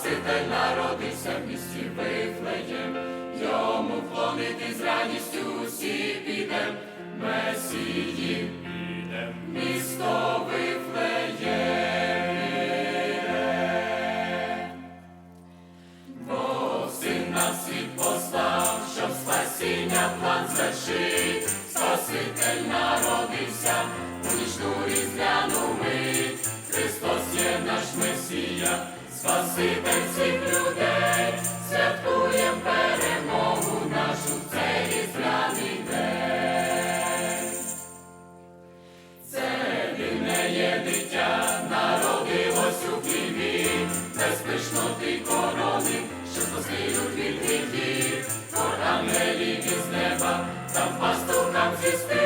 Спаситель народився в місті Вифлеєм, йому вклонити з радістю усі підем, Месії, підем, місто Вифлеєм. Бо син на світ постав, щоб спасіння план звершить, Спаситель народився, у нічну різдвяну мить, Христос є наш Месія. Спаситель всіх людей, святкуєм перемогу нашу в цей різдвяний день. Це дивне є дитя, народилось у Києві, без пишноти корони, що спасли від гріхів, хор ангелів із неба, там пастухам звістив, що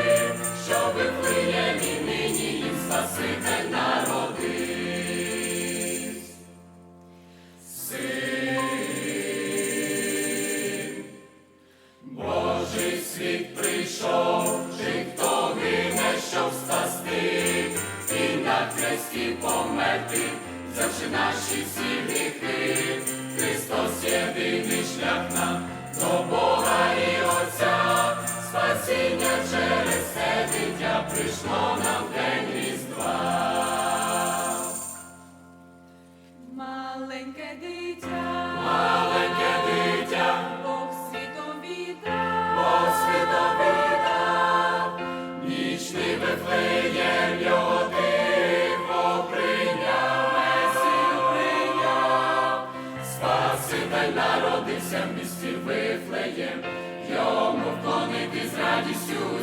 чи хто гине, щоб спасти, і на хресті померти, взявши наші всі гріхи, Христос єдиний шлях нам до Бога і Отця, спасіння через це дитя прийшло нам в день Різдва. Маленьке дитя, Хай народився в місті вифлеєм, йому вклонити з радістю.